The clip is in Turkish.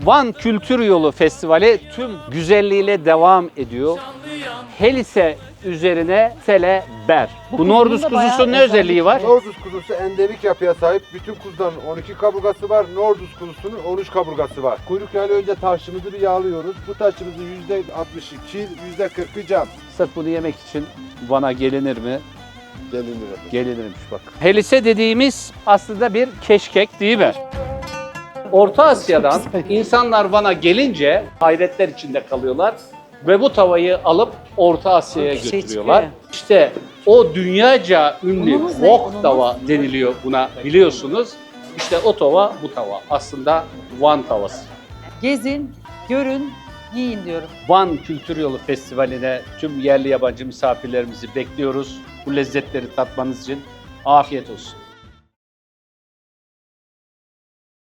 Van Kültür Yolu Festivali tüm güzelliğiyle devam ediyor. Helise üzerine Sele Ber. Bu Nordus kuzusunun ne özelliği var? Nordus kuzusu endemik yapıya sahip. Bütün kuzuların 12 kaburgası var. Nordus kuzusunun 13 kaburgası var. Kuyruk yağıyla önce taşımızı bir yağlıyoruz. Bu taşımızın %60'ı kil, %40'ı cam. Sırf bunu yemek için Van'a gelinir mi? Gelinir. Gelinirmiş bak. Helise dediğimiz aslında bir keşkek değil mi? Orta Asya'dan insanlar Van'a gelince hayretler içinde kalıyorlar ve bu tavayı alıp Orta Asya'ya Şey götürüyorlar. çıkıyor İşte o dünyaca ünlü Unumuz ne? wok Unumuz? tava deniliyor buna biliyorsunuz. İşte o tava bu tava. Aslında Van tavası. Gezin, görün, yiyin diyorum. Van Kültür Yolu Festivali'ne tüm yerli yabancı misafirlerimizi bekliyoruz. Bu lezzetleri tatmanız için afiyet olsun.